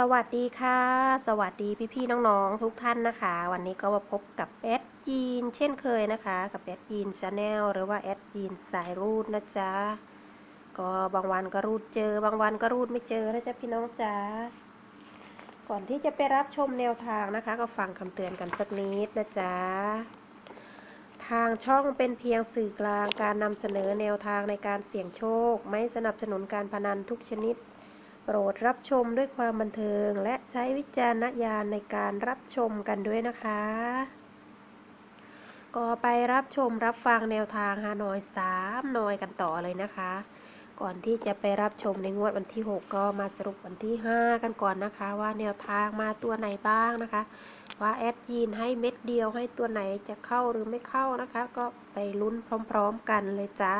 สวัสดีค่ะ สวัสดีพี่ๆน้องๆ ทุกท่านนะคะ วันนี้ก็มาพบกับแอดยีนเช่นเคยนะคะ กับแอดยีนชาแนลหรือว่าแอดยีนสายรูดนะจ๊ะ ก็บางวันก็รูดเจอ บางวันก็รูดไม่เจอนะจ๊ะพี่น้องจ๊ะ ก่อนที่จะไปรับชมแนวทางนะคะ ก็ฟังคำเตือนกันสักนิดนะจ๊ะ ทางช่องเป็นเพียงสื่อกลางการนำเสนอแนวทางในการเสี่ยงโชค ไม่สนับสนุนการพนันทุกชนิด โปรดรับชมด้วยความบันเทิง และใช้วิจารณญาณในการรับชมกันด้วยนะคะ ก็ไปรับชมรับฟังแนวทางฮานอยสามนอยกันต่อเลยนะคะ ก่อนที่จะไปรับชมในงวดวันที่ 6 ก็มาสรุปวันที่ 5 กันก่อนนะคะ ว่าแนวทางมาตัวไหนบ้างนะคะ ว่าแอดยีนให้เม็ดเดียวให้ตัวไหนจะเข้าหรือไม่เข้านะคะ ก็ไปลุ้นพร้อม ๆ กันเลยจ้า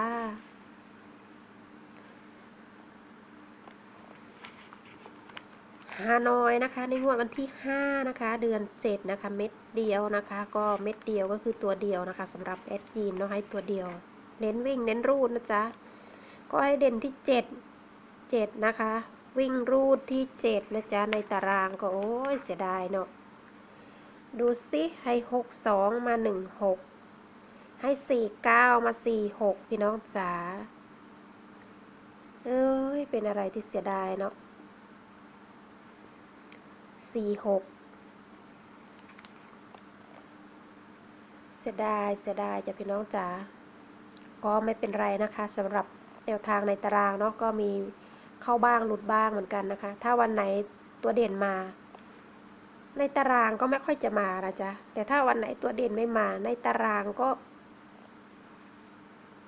ฮานอยนะคะ ในงวดวันที่ 5 นะคะ เดือน 7 นะคะ เม็ดเดียวนะคะ ก็เม็ดเดียวก็คือตัวเดียวนะคะสำหรับแอดจีนเนาะให้ตัวเดียว เน้นวิ่งเน้นรูดนะจ๊ะ ก็ให้เด่นที่ 7 7 นะคะ วิ่งรูดที่ 7 นะจ๊ะ ในตารางก็โอ้ยเสียดายเนาะดูสิให้ 6 2 มา 1 6 ให้ 4 9 มา 4 6 พี่น้องจ๋าเอ้ยเป็นอะไรที่เสียดายเนาะ สี่หกเสียดายเสียดายจ้ะพี่น้องจ๋าก็ไม่เป็นไรนะคะสำหรับแนวทางในตารางเนาะก็มีเข้าบ้างหลุดบ้างเหมือนกันนะคะ ถ้าวันไหนตัวเด่นมา ในตารางก็ไม่ค่อยจะมานะจ๊ะแต่ถ้าวันไหนตัวเด่นไม่มา ในตารางก็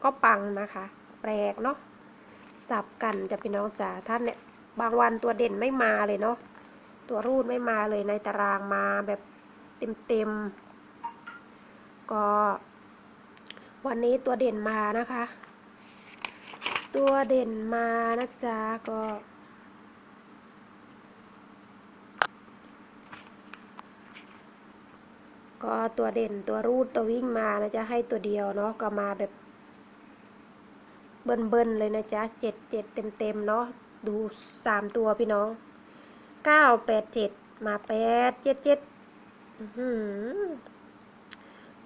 ก็ปังนะคะ แปลกเนาะสับกันจะพี่น้องจ๋าท่านเนี่ยบางวันตัวเด่นไม่มาเลยเนาะ ตัวรูดไม่มาเลยในตารางมาแบบเต็มๆ ก็วันนี้ตัวเด่นมานะคะ ตัวเด่นมานะจ๊ะก็ก็ตัวเด่นตัวรูดตัววิ่งมานะจ๊ะให้ตัวเดียวเนาะก็มาแบบ เบิ้ลๆเลยนะจ๊ะเจ็ดเจ็ดเต็มๆเนาะดูสามตัวพี่น้อง เก้าแปดเจ็ดมาแปดเจ็ดเจ็ด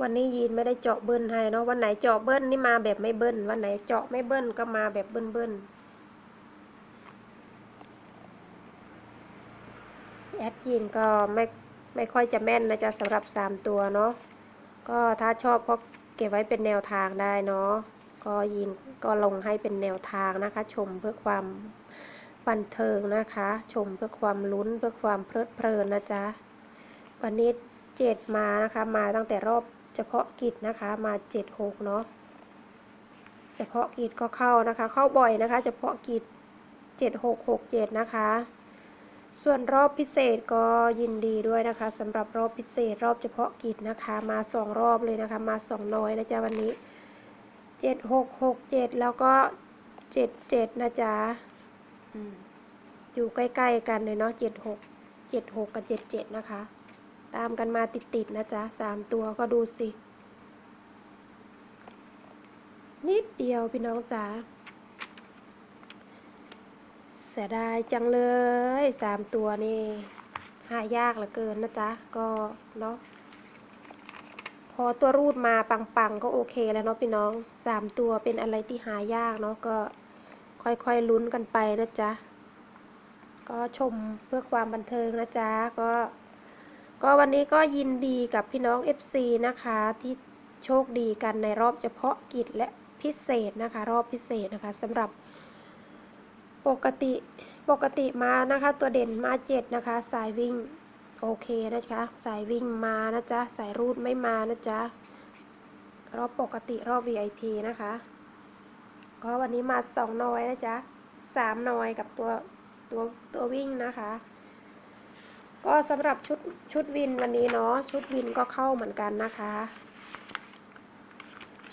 วันนี้ยีนไม่ได้เจาะเบิ้ลให้เนาะวันไหนเจาะเบิ้ลนี่มาแบบไม่เบิ้ลวันไหนเจาะไม่เบิ้ลก็มาแบบเบิ้ลเบิ้ลแอดยีนก็ไม่ไม่ค่อยจะแม่นนะจ๊ะสำหรับสามตัวเนาะก็ถ้าชอบก็เก็บไว้เป็นแนวทางได้เนาะก็ยีนก็ลงให้เป็นแนวทางนะคะ ชมเพื่อความ บันเทิงนะคะ ชมเพื่อความลุ้นเพื่อความเพลิดเพลินนะจ๊ะวันนี้เจ็ดมานะคะ มาตั้งแต่รอบเฉพาะกิจนะคะ มาเจ็ดหกเนาะเฉพาะกิจก็เข้านะคะ เข้าบ่อยนะคะ เฉพาะกิจเจ็ดหกหกเจ็ดนะคะ ส่วนรอบพิเศษก็ยินดีด้วยนะคะสำหรับรอบพิเศษรอบเฉพาะกิจนะคะ มาสองรอบเลยนะคะ มาสองน้อยนะจ๊ะวันนี้เจ็ดหกหกเจ็ดแล้วก็เจ็ดเจ็ดนะจ๊ะ อยู่ใกล้ๆกันเลยเนาะเจ็ดหกเจ็ดหกกับเจ็ดเจ็ดนะคะ ตามกันมาติดๆนะจ๊ะสามตัวก็ดูสิ นิดเดียวพี่น้องจ๋าเสียดายจังเลยสามตัวนี่หายากเหลือเกินนะจ๊ะ ก็เนาะพอตัวรูดมาปังๆ ก็โอเคแล้วเนาะพี่น้องสามตัวเป็นอะไรที่หายากเนาะก็ ค่อยๆลุ้นกันไปนะจ๊ะ ก็ชมเพื่อความบันเทิงนะจ๊ะ ก็ ก็วันนี้ก็ยินดีกับพี่น้อง FC นะคะ ที่โชคดีกันในรอบเฉพาะกิจและพิเศษนะคะ รอบพิเศษนะคะสำหรับปกติปกติมานะคะ ตัวเด่นมาเจ็ดนะคะ สายวิ่งโอเคนะคะ สายวิ่งมานะจ๊ะ สายรูดไม่มานะจ๊ะ รอบปกติรอบ VIP นะคะ ก็วันนี้มาสองน้อยนะจ๊ะสามน้อยกับตัวตัวตัววิ่งนะคะ ก็สำหรับชุดชุดวินวันนี้เนาะชุดวินก็เข้าเหมือนกันนะคะ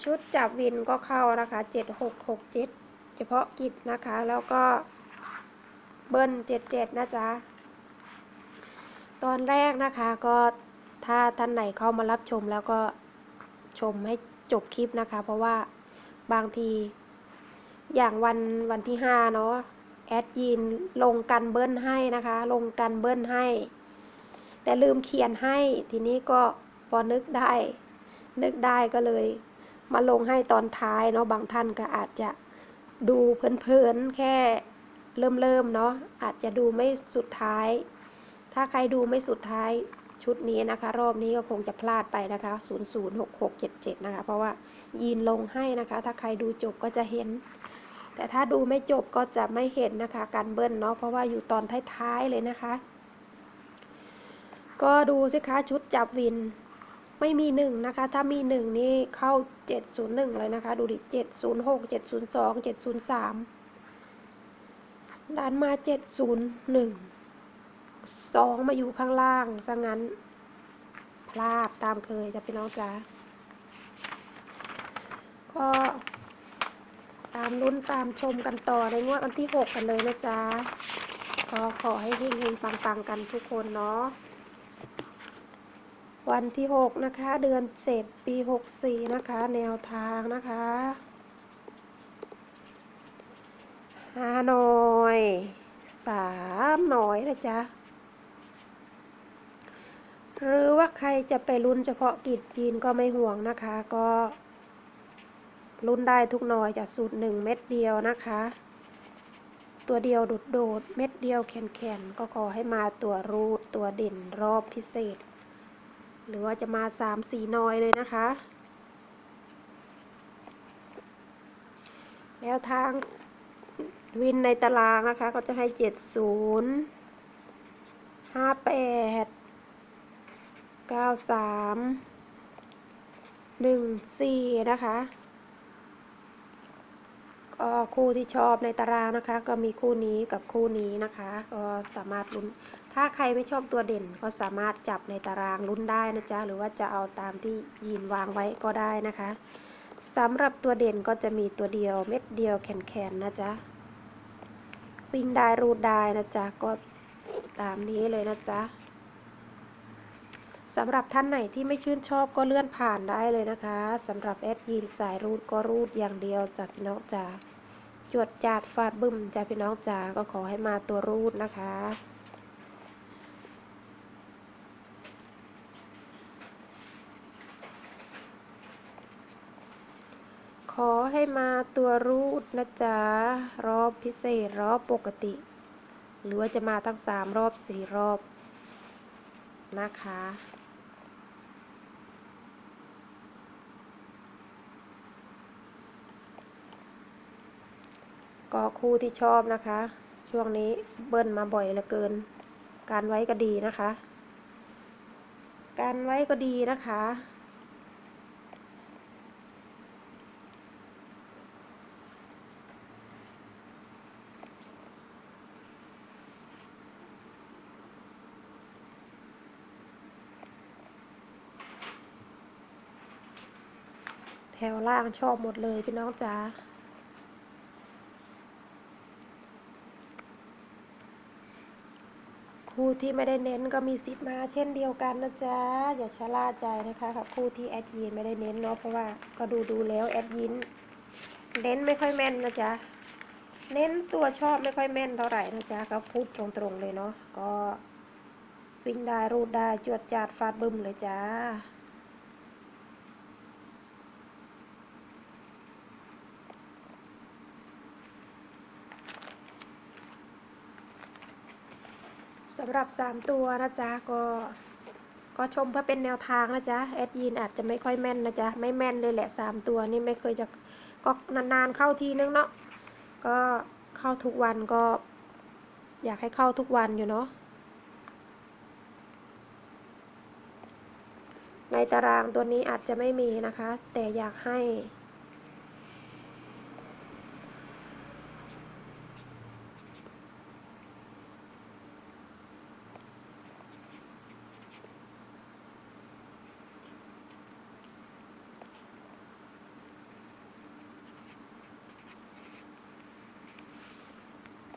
ชุดจับวินก็เข้านะคะเจ็ดหกหกเจ็ดเฉพาะกิจนะคะ แล้วก็เบิ้ลเจ็ดเจ็ดนะจ๊ะตอนแรกนะคะก็ถ้าท่านไหนเข้ามารับชมแล้วก็ชมให้จบคลิปนะคะ เพราะว่าบางที อย่างวันวันที่ห้าเนาะแอดยินลงกันเบิ้ลให้นะคะ ลงกันเบิ้ลให้ แต่ลืมเขียนให้ทีนี้ก็พอนึกได้ นึกได้ก็เลย มาลงให้ตอนท้ายเนาะบางท่านก็อาจจะดูเพลินๆแค่เริ่มๆเนาะอาจจะดูไม่สุดท้าย ถ้าใครดูไม่สุดท้ายชุดนี้นะคะ รอบนี้ก็คงจะพลาดไปนะคะ006677 นะคะ เพราะว่ายีนลงให้นะคะ ถ้าใครดูจบก็จะเห็น แต่ถ้าดูไม่จบก็จะไม่เห็นนะคะ การเบิ้ลเนาะเพราะว่าอยู่ตอนท้ายๆเลยนะคะ ก็ดูสิคะชุดจับวินไม่มีหนึ่งนะคะ ถ้ามีหนึ่งนี่เข้า701เลยนะคะ ดูดิ706 702 703ดันมา701สองมาอยู่ข้างล่างซะงั้น พลาดตามเคยจะพี่น้องจ๋าก็ ตามลุ้นตามชมกันต่อในงวดวันที่ 6 กันเลยนะจ๊ะก็ขอให้เฮงๆปังๆ กันทุกคนเนาะวันที่ 6 นะคะ เดือนเศษปี 64 นะคะ แนวทางนะคะห้าหน่อยสามหน่อยนะจ๊ะ หรือว่าใครจะไปลุ้นเฉพาะกิจจีนก็ไม่ห่วงนะคะ ก็ ลุ้นได้ทุกหน่อยจากสูตรหนึ่งเม็ดเดียวนะคะ ตัวเดียวโดดๆเม็ดเดียวแข็งๆก็ขอให้มาตัวรูดตัวเด่นรอบพิเศษ หรือว่าจะมาสามสี่นอยเลยนะคะ แล้วทางวินในตารางนะคะ ก็จะให้เจ็ดศูนย์ห้าแปดเก้าสามหนึ่งสี่นะคะ ก็คู่ที่ชอบในตารางนะคะ ก็มีคู่นี้กับคู่นี้นะคะ ก็สามารถลุ้น ถ้าใครไม่ชอบตัวเด่น ก็สามารถจับในตารางลุ้นได้นะจ๊ะ หรือว่าจะเอาตามที่ยีนวางไว้ก็ได้นะคะสำหรับตัวเด่นก็จะมีตัวเดียวเม็ดเดียวแขนๆนะจ๊ะ วิ่งได้รูดได้นะจ๊ะ ก็ตามนี้เลยนะจ๊ะ สำหรับท่านไหนที่ไม่ชื่นชอบก็เลื่อนผ่านได้เลยนะคะสำหรับแอดยีนสายรูดก็รูดอย่างเดียวจ้ะพี่น้องจ๋าจวดจาดฟาดบึ้มจ้ะพี่น้องจ๋าก็ขอให้มาตัวรูดนะคะขอให้มาตัวรูดนะจ๊ะ รอบพิเศษรอบปกติ หรือว่าจะมาทั้งสามรอบสี่รอบนะคะ ก็คู่ที่ชอบนะคะ ช่วงนี้เบิ้ลมาบ่อยเหลือเกิน การไว้ก็ดีนะคะ การไว้ก็ดีนะคะแถวล่างชอบหมดเลยพี่น้องจ๋า คู่ที่ไม่ได้เน้นก็มีสิทธิ์มาเช่นเดียวกันนะจ๊ะ อย่าชะล่าใจนะคะกับคู่ที่แอดยินไม่ได้เน้นเนาะเพราะว่าก็ดูดูแล้วแอดยินเน้นไม่ค่อยแม่นนะจ๊ะ เน้นตัวชอบไม่ค่อยแม่นเท่าไหร่นะจ๊ะก็พูดตรงๆเลยเนาะก็วิ่งได้รูดได้จวดจาดฟาดบึ้มเลยจ้า สำหรับ 3 ตัวนะจ๊ะก็ก็ชมเพื่อเป็นแนวทางนะจ๊ะแอดยีนอาจจะไม่ค่อยแม่นนะจ๊ะไม่แม่นเลยแหละ 3 ตัวนี่ไม่เคยจะก็นานๆเข้าทีนึงเนาะก็เข้าทุกวันก็ อยากให้เข้าทุกวันอยู่เนาะในตารางตัวนี้อาจจะไม่มีนะคะ แต่อยากให้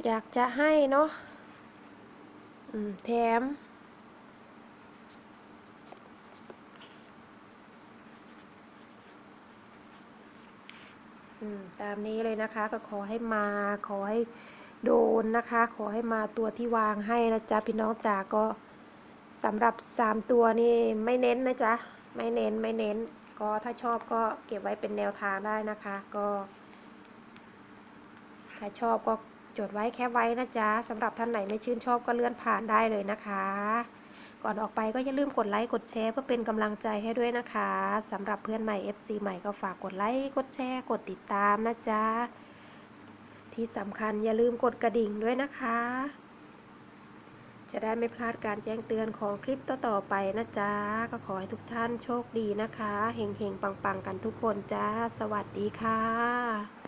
อยากจะให้เนาะแถมอืมตามนี้เลยนะคะ ก็ขอให้มา ขอให้โดนนะคะ ขอให้มาตัวที่วางให้นะจ๊ะ พี่น้องจ๋าก็สำหรับสามตัวนี่ไม่เน้นนะจ๊ะ ไม่เน้นไม่เน้น ก็ถ้าชอบก็เก็บไว้เป็นแนวทางได้นะคะ ก็ ถ้าชอบก็ จดไว้แค่ไว้นะจ๊ะสำหรับท่านไหนไม่ชื่นชอบก็เลื่อนผ่านได้เลยนะคะ ก่อนออกไปก็อย่าลืมกดไลค์กดแชร์เพื่อเป็นกำลังใจให้ด้วยนะคะสำหรับเพื่อนใหม่ FC ใหม่ก็ฝากกดไลค์กดแชร์กดติดตามนะจ๊ะที่สำคัญอย่าลืมกดกระดิ่งด้วยนะคะ จะได้ไม่พลาดการแจ้งเตือนของคลิปต่อๆไปนะจ๊ะ ก็ขอให้ทุกท่านโชคดีนะคะ เฮงๆ ปังๆ กันทุกคนจ้า สวัสดีค่ะ